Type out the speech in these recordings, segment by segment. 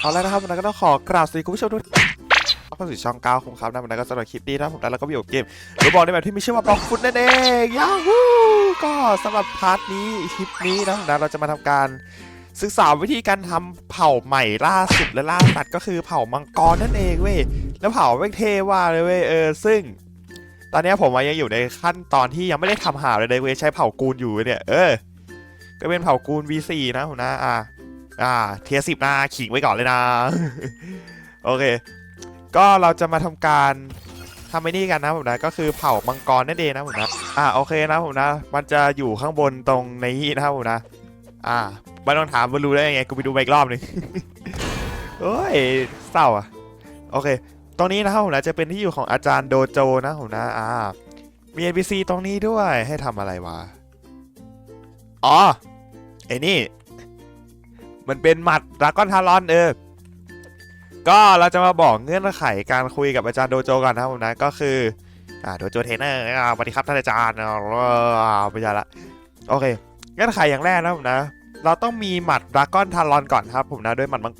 เอาล้วนะครับวันนี้ก็ต้องขอกราบสวัสดีคุณผู้ชมทุกท่านเข้าสู่ช่องก้าวของครับนะวันนี้ก็สำหรับคลิปนี้นะผมแล้วก็มีอเกมหรือบอกในแบบที่มีชื่อว่าบล็อกฟุตนั่นเองยาฮูก็สำหรับพาร์ทนี้คลิปนี้นะผมนะเราจะมาทำการศึกษาวิธีการทำเผ่าใหม่ล่าสุดและล่าสัตว์ก็คือเผ่ามังกรนั่นเองเว้ยแล้วเผ่าไม่งเทว่าเลยเว้ยเออซึ่ง ตอนนี้ผมยังอยู่ในขั้นตอนที่ยังไม่ได้ทำหาเลยเลยเว้ยใช้เผ่ากูลอยู่เนี่ยเออก็เป็นเผ่ากูล V4 นะผมนะอ่า อ่าเทียสิบนะขิงไว้ก่อนเลยนะ โอเค ก็เราจะมาทำการทำไอ้นี่กันนะผมนะก็คือเผ่ามังกรนั่นเองนะผมนะอ่าโอเคนะผมนะ มันจะอยู่ข้างบนตรงนี้นะครับผมนะ อ่าไม่ต้องถามว่ารู้ได้ยังไงกูไปดูไปอีกรอบหนึงโอ้ยเศร้าอะโอเค ตรงนี้นะครับผมนะจะเป็นที่อยู่ของอาจารย์โดโจนะผมนะอ่ามี NPC ตรงนี้ด้วยให้ทำอะไรวะ อ๋อไอ้นี่ มันเป็นหมัดดราก้อนทารอนเออ ก็เราจะมาบอกเงื่อนไขการคุยกับอาจารย์โดโจกันนะผมนะก็คืออ่าโดโจเทนเนอร์อ่าสวัสดีครับท่านอาจารย์อ่าไม่ใช่ละโอเค เงื่อนไขอย่างแรกนะผมนะ เราต้องมีหมัดดราก้อนทารอนก่อนครับผมนะด้วยหมัดมัง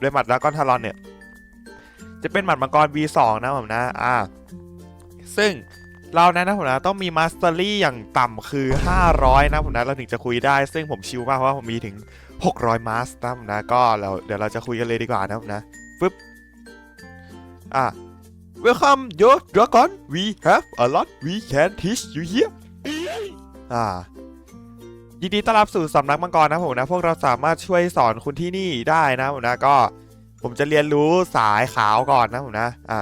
ด้วยหมัดดราก้อนทารอนเนี่ย จะเป็นหมัดมังกร V2 นะผมนะอ่าซึ่งเรานะนะผมนะต้องมีมาสเตอรี่อย่างต่ำคือ 500 นะผมนะเราถึงจะคุยได้ ซึ่งผมชิลมากเพราะว่าผมมีถึง 600 มาสนะนะก็เราเดี๋ยวเราจะคุยกันเลยดีกว่านะผมนะฟึบอะ Welcome your dragon we have a lot we can teach you here อ่ายินดีต้อนรับสู่สำนักมังกรนะผมนะ พวกเราสามารถช่วยสอนคุณที่นี่ได้นะผมนะก็ผมจะเรียนรู้สายขาวก่อนนะผมนะอะ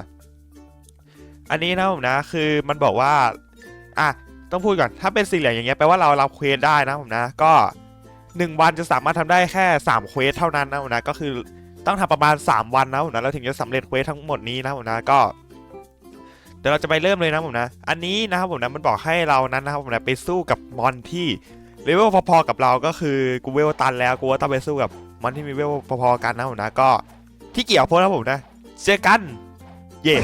อันนี้นะผมนะคือมันบอกว่าอะต้องพูดก่อนถ้าเป็นสี่เหลี่ยมอย่างเงี้ยแปลว่าเรารับเควสได้นะผมนะ ก็ หนึ่งวันจะสามารถทำได้แค่สามเควสเท่านั้นนะผมนะก็คือต้องทำประมาณ 3 วันนะผมนะแล้วถึงจะสำเร็จเควสทั้งหมดนี้นะผมนะก็เดี๋ยวเราจะไปเริ่มเลยนะผมนะ อันนี้นะครับผมนะมันบอกให้เรานั้นนะครับผมนะไปสู้กับมอนที่เลเวลพอๆกับเราก็คือกูเวลตันแล้วกูก็ต้องไปสู้กับมอนที่มีเวลพอๆกันนะผมนะก็ที่เกี่ยวโพสนะผมนะเจอกัน เย่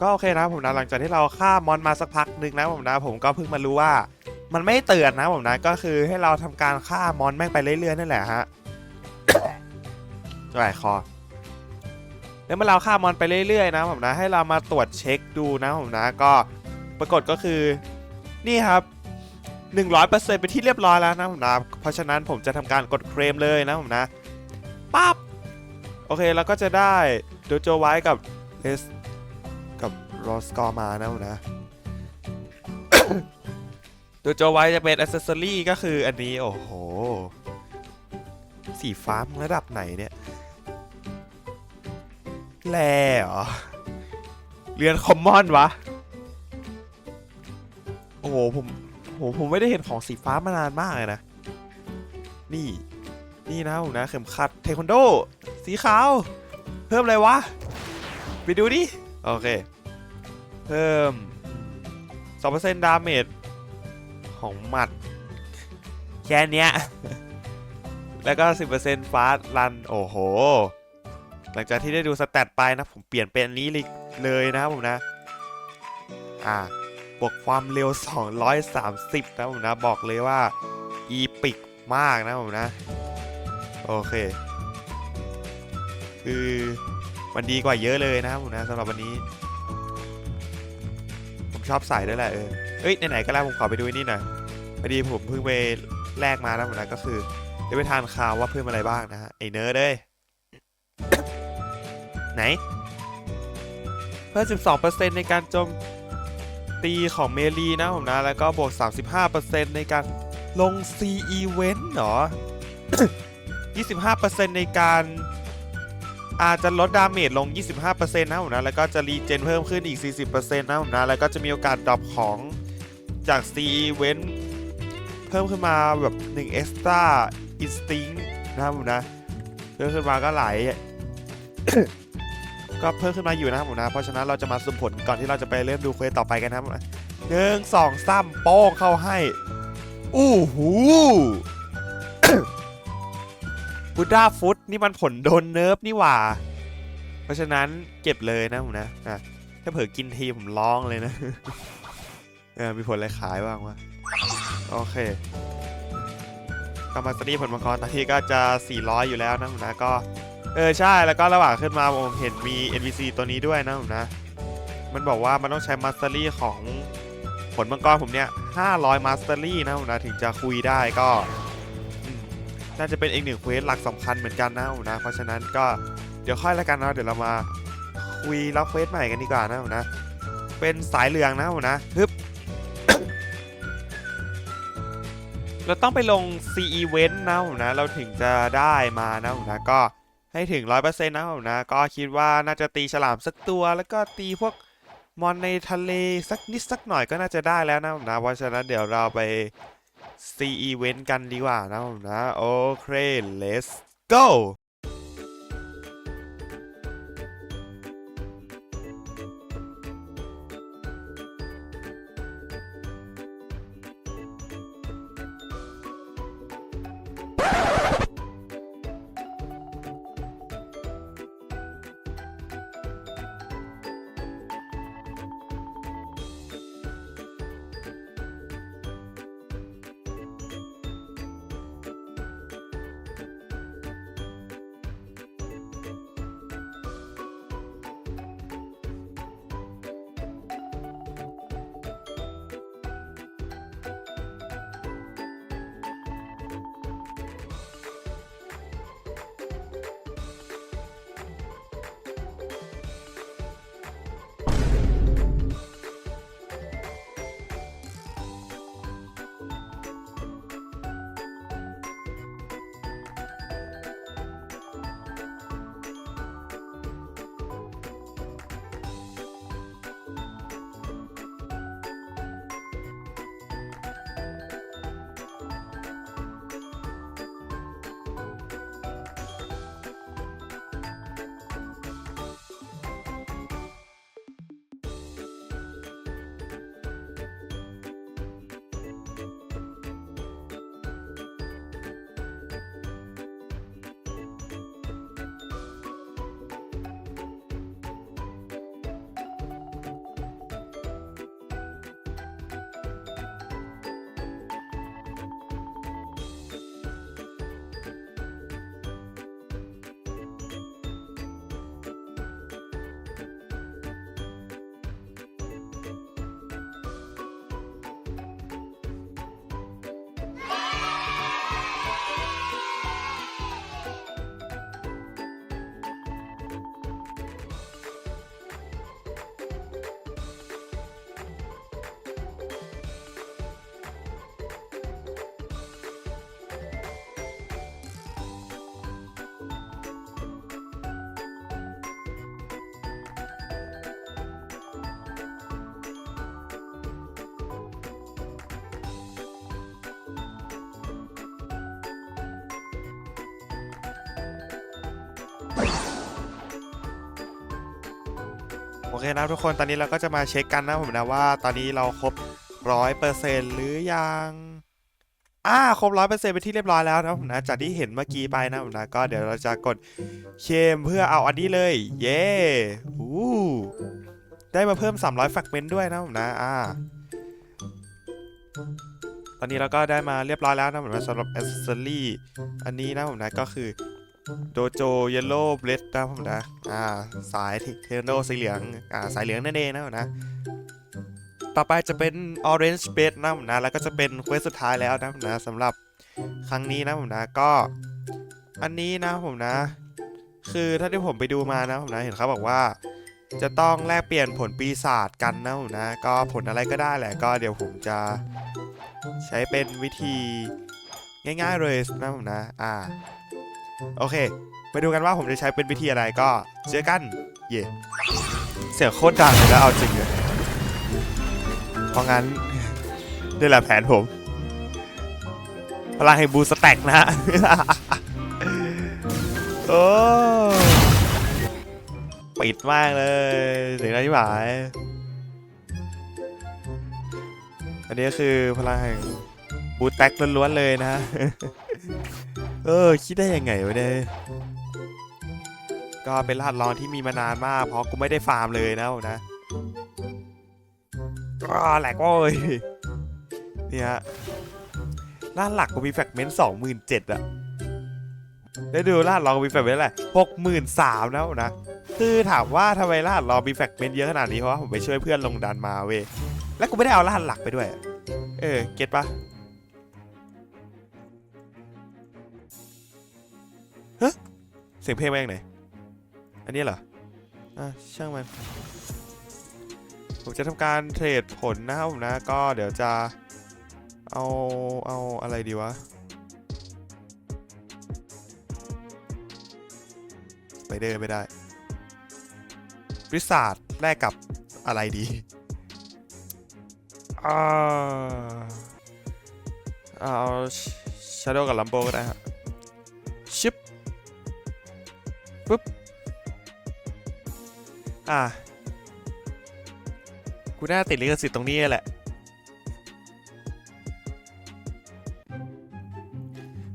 ก็โอเคนะผมนะหลังจากที่เราฆ่ามอนมาสักพักหนึ่งนะผมนะผมก็เพิ่งมารู้ว่า มันไม่เตือนนะผมนะก็คือให้เราทำการฆ่ามอนแม่งไปเรื่อยๆนั่นแหละฮะจะไหลคอแล้วเมื่อเราฆ่ามอนไปเรื่อยๆนะผมนะให้เรามาตรวจเช็คดูนะผมนะก็ปรากฏก็คือนี่ครับ100%เป็นที่เรียบร้อยแล้วนะผมนะเพราะฉะนั้นผมจะทำการกดเคลมเลยนะผมนะปั๊บโอเคแล้วก็จะได้โดโจไว้กับเลสกับ รอสกอร์มานะผมนะตัวโจไว้จะเป็นอ c เซสซอรี่ก็คืออันนี้ โอ้โห สีฟ้าระดับไหนเนี่ยแร่เหรอ เรือนคอมมอนวะ โอ้โห ผมโอ้โหผมไม่ได้เห็นของสีฟ้ามานานมากเลยนะ นี่ นี่นะผมนะ เข็มขัดเทควันโด สีขาว เพิ่มอะไรวะ ไปดูดิ โอเค เพิ่ม2%ดาเมจของหมัด แค่เนี้ย แล้วก็ 10%ฟาสรัน โอ้โห หลังจากที่ได้ดูสแตทไปนะ ผมเปลี่ยนเป็นอันนี้เลยนะครับผมนะ อ่าบวกความเร็ว 230 นะผมนะ บอกเลยว่า อีปิกมากนะผมนะ โอเค คือมันดีกว่าเยอะเลยนะครับผมนะสำหรับวันนี้ ชอบใส่ด้วยแหละเออเอ้ยไหนๆก็แล้วผมขอไปดูนี่หน่อยพอดีผมเพิ่งไปแลกมานะผมนะก็คือได้ไปทานข่าวว่าเพิ่มอะไรบ้างนะฮะไอเนอร์เด้ยไหน เพิ่ม 12%ในการโจมตีของเมลีนะผมนะ แล้วก็บวก 35%ในการลง C event เหรอ 25%ในการ อาจจะลดดาเมจลง 25%นะผมนะ แล้วก็จะรีเจนเพิ่มขึ้นอีก 40%นะผมนะ แล้วก็จะมีโอกาสดรอปของจาก C event เพิ่มขึ้นมาแบบ1 extra instinct นะครับผมนะ เพิ่มขึ้นมาก็หลายก็เพิ่มขึ้นมาอยู่นะครับผมนะ เพราะฉะนั้นเราจะมาสุ่มผลก่อนที่เราจะไปเริ่มดูเควสต่อไปกันนะครับผมนะหนึ่งสองสามโป้งเข้าให้ อู้หู บูดาฟุตนี่มันผลโดนเนิร์ฟนี่หว่า เพราะฉะนั้นเก็บเลยนะผมนะนะถ้าเผลอกินทีผมร้องเลยนะเออมีผลอะไรขายบ้างวะโอเคก็มาสตรีผลมังกรตอนที่ก็จะ 400 อยู่แล้วนะผมนะก็ เออใช่แล้วก็ระหว่างขึ้นมาผมเห็นมี NPC ตัวนี้ด้วยนะผมนะ มันบอกว่ามันต้องใช้มาสเตอรี่ของผลมังกรผมเนี่ย 500 มาสเตอรี่นะผมนะถึงจะคุยได้ก็ น่าจะเป็นอีกหนึ่งเควสหลักสำคัญเหมือนกันนะผมนะ เพราะฉะนั้นก็เดี๋ยวค่อยแล้วกันนะเดี๋ยวเรามาคุยรับเควสใหม่กันดีกว่านะผมนะ เป็นสายเหลืองนะผมนะฮึบเราต้องไปลง C event นะผมนะ เราถึงจะได้มานะผมนะก็ให้ถึง 100%นะผมนะ ก็คิดว่าน่าจะตีฉลามสักตัว แล้วก็ตีพวกมอนในทะเลสักนิดสักหน่อยก็น่าจะได้แล้วนะผมนะ เพราะฉะนั้นเดี๋ยวเราไป ซีอีเวนต์กันดีกว่านะผมนะ โอเค let's go เคนะทุกคนตอนนี้เราก็จะมาเช็คกันนะผมนะว่า ตอนนี้เราครบร้อยเปอร์เซ็นหรือยังอ่าครบร้อยเปอร์เซ็นต์ไปนที่เรียบร้อยแล้วนะผมนะจากที่เห็นเมื่อกี้ไปนะผมนะก็เดี๋ยวเราจะกดเคมเพื่อเอาอันนี้เลย เย้อู้ได้มาเพิ่ม 300แฟกเมนต์ด้วยนะผมนะอ่าตอนนี้เราก็ได้มาเรียบร้อยแล้วนะผมนะสำหรับอ c เซอรี่อันนี้นะผมนะก็คือ โดโจเยลโล่เบลดนะผมนะอ่าสายเทโนสีเหลืองอ่าสายเหลืองนั่นเองนะผมนะต่อไปจะเป็น Orange b e d นะผมนะแล้วก็จะเป็นเควสสุดท้ายแล้วนะผมนะสำหรับครั้งนี้นะผมนะก็ อันนี้นะผมนะ คือถ้าที่ผมไปดูมานะผมนะเห็นเขาบอกว่า จะต้องแลกเปลี่ยนผลปีศาจกันนะผมนะก็ผลอะไรก็ได้แหละก็เดี๋ยวผมจะใช้เป็นวิธีง่ายๆเลยนะผมนะ อ่า โอเค ไปดูกันว่าผมจะใช้เป็นวิธีอะไรก็เจอกัน เย่เสียงโคตรดังเลยนะเอาจริงเลยเพราะงั้นนี่แหละแผนผม พลังแห่งบูสแต็กนะฮะโอ้ปิดมากเลยเสียงอะไรที่หมายอันนี้ก็คือพลังแห่งบูแต็กล้วนๆเลยนะ เออ คิดได้ยังไงวะเนี่ยก็เป็นรหัสลองที่มีมานานมาก เพราะกูไม่ได้ฟาร์มเลยนะผมนะก็แหลกโว้ยนี่ฮะรหัสหลักกูมีแฟกเมนต์สองหมื่นเจ็ดอะได้ดูรหัสลองกูมีแฟกเมนต์อะไรหกหมื่นสามนะผมนะคือถามว่าทำไมรหัสลองมีแฟกเมนต์เยอะขนาดนี้เพราะว่าผมไปช่วยเพื่อนลงดันมาเว้ยแล้วกูไม่ได้เอารหัสหลักไปด้วย เออ เก็ตปะ ฮะเสียงเพลงมาจากไหน อันนี้เหรอ อะช่างมัน ผมจะทำการเทรดผลนะครับผมนะ ก็เดี๋ยวจะเอาเอาอะไรดีวะ ไปเดินไม่ได้วิสาดแลกกับอะไรดีเอาเอาชาโดกับลัมโบก็ได้ฮะชิ อ่ากูน่าติดลิขสิทธิ์ตรงนี้แหละ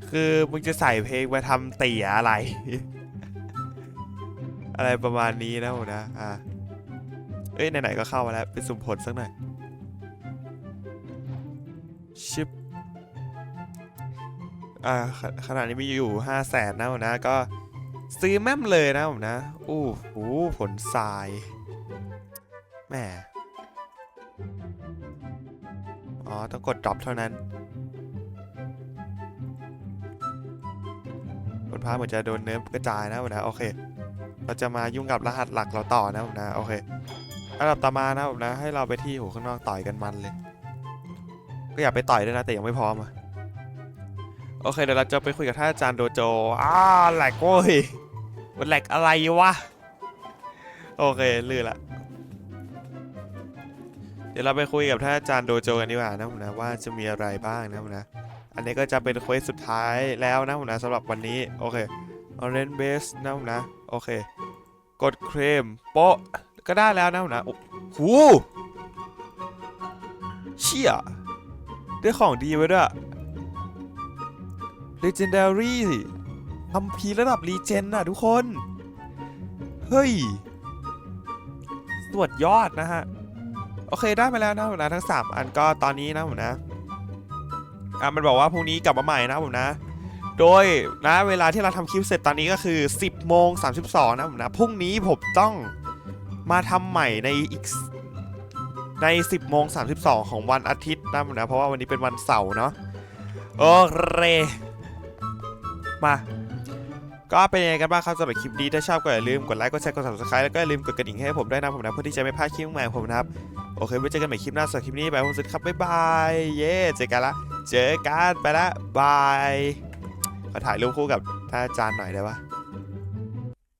คือมึงจะใส่เพลงมาทำเตี๋ยอะไร อะไรประมาณนี้นะผมนะ อ่าเอ้ย ไหน ๆ ก็เข้ามาแล้วไปสุ่มผลสักหน่อย ชิป อ่าขขนาดนี้มีอยู่ห้าแสนนะผมนะ ก็ ซื้อแม่มเลยนะผมนะอู้หูผลทรายแหมอ๋อ ต้องกดดรอปเท่านั้นผลพาเหมือนจะโดนเนิร์ฟกระจายนะผมนะโอเค เราจะมายุ่งกับรหัสหลักเราต่อนะผมนะโอเคอันดับต่อมานะผมนะ ให้เราไปที่หูข้างนอกต่อยกันมันเลย ก็อยากไปต่อยด้วยนะแต่ยังไม่พร้อมอะ โอเคเดี๋ยวเราจะไปคุยกับท่านอาจารย์โดโจอ้าแหลกโว้ยมันแหลกอะไรวะ โอเคลื่นละ เดี๋ยวเราไปคุยกับท่านอาจารย์โดโจกันดีกว่านะผมนะว่าจะมีอะไรบ้างนะผมนะ อันนี้ก็จะเป็นเควสสุดท้ายแล้วนะผมนะสำหรับวันนี้โอเค Orange Base นะผมนะโอเค กดเคลมโปะก็ได้แล้วนะผมนะโอ้โหเชี่ยได้ของดีไว้ด้วย Legendary ทำพีระดับ Legend น่ะทุกคน เฮ้ยสวดยอดนะฮะ โอเคได้มาแล้วนะผมนะทั้ง 3 อันก็ตอนนี้นะผมนะ อะมันบอกว่าพรุ่งนี้กลับมาใหม่นะผมนะ โดยนะเวลาที่เราทำคลิปเสร็จตอนนี้ก็คือ 10โมง32นะผมนะพรุ่งนี้ผมต้องมาทำใหม่ในอีกใน 10โมง32 ของวันอาทิตย์นะผมนะ เพราะว่าวันนี้เป็นวันเสาร์เนาะโอเค มา ก็เป็นยังไงกันบ้างครับสำหรับคลิปนี้ถ้าชอบก็อย่าลืมกดไลค์กดแชร์กด subscribe แล้วก็อย่าลืมกดกระดิ่งให้ผมด้วยนะผมนะเพื่อที่จะไม่พลาดคลิปใหม่ของผมนะครับโอเคไว้เจอกันใหม่คลิปหน้าสำหรับคลิปนี้ไปผมสุดครับบ๊ายบายเย้เจอกันละเจอกันไปละบายขอถ่ายรูปคู่กับท่านอาจารย์หน่อยได้ปะ